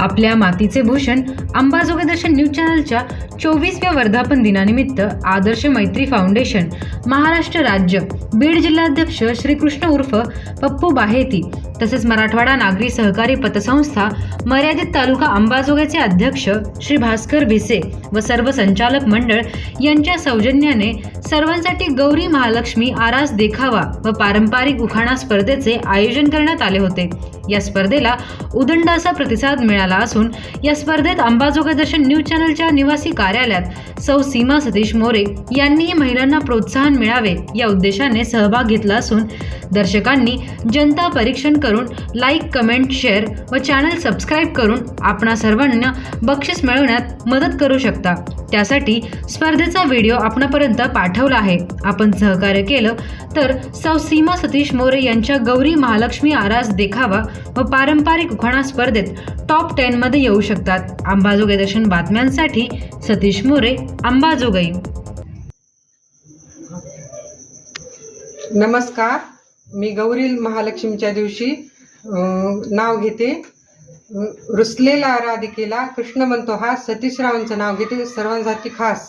आपल्या मातीचे भूषण अंबाजोगाई दर्शन न्यूज चॅनलच्या चोवीसव्या वर्धापन दिनानिमित्त आदर्श मैत्री फाउंडेशन महाराष्ट्र राज्य बीड जिल्हाध्यक्ष श्रीकृष्ण उर्फ पप्पू बाहेती तसेच मराठवाडा नागरी सहकारी पतसंस्था मर्यादित तालुका अंबाजोगाईचे अध्यक्ष श्री भास्कर भिसे व सर्व संचालक मंडळ यांच्या सौजन्याने सर्वांसाठी गौरी महालक्ष्मी आरास देखावा व पारंपरिक उखाणा स्पर्धेचे आयोजन करण्यात आले होते. या स्पर्धेला उदंड असा प्रतिसाद मिळाला. असून या स्पर्धेत अंबाजोगाई दर्शन न्यूज चॅनलच्या निवासी कार्यालयात सौ सीमा सतीश मोरे यांनीही महिलांना प्रोत्साहन मिळावे या उद्देशाने सहभाग घेतला असून दर्शकांनी जनता परीक्षण करून लाईक कमेंट शेअर व चॅनल सबस्क्राईब करून आपणा सर्वांना बक्षीस मिळवण्यात मदत करू शकता. त्यासाठी स्पर्धेचा व्हिडिओ आपणापर्यंत पाठवला आहे. आपण सहकार्य केलं तर सौ सीमा सतीश मोरे यांच्या गौरी महालक्ष्मी आरास देखावा व पारंपरिक उखाणा स्पर्धेत टॉप टेन मध्ये येऊ शकतात. अंबाजोगाई दर्शन बातम्यांसाठी सतीश मोरे अंबाजोगाई. नमस्कार. मी गौरी महालक्ष्मीच्या दिवशी नाव घेते. रुसलेला राधिकेला कृष्ण म्हणतो हा सतीशरावांचं नाव घेते सर्वांसाठी खास.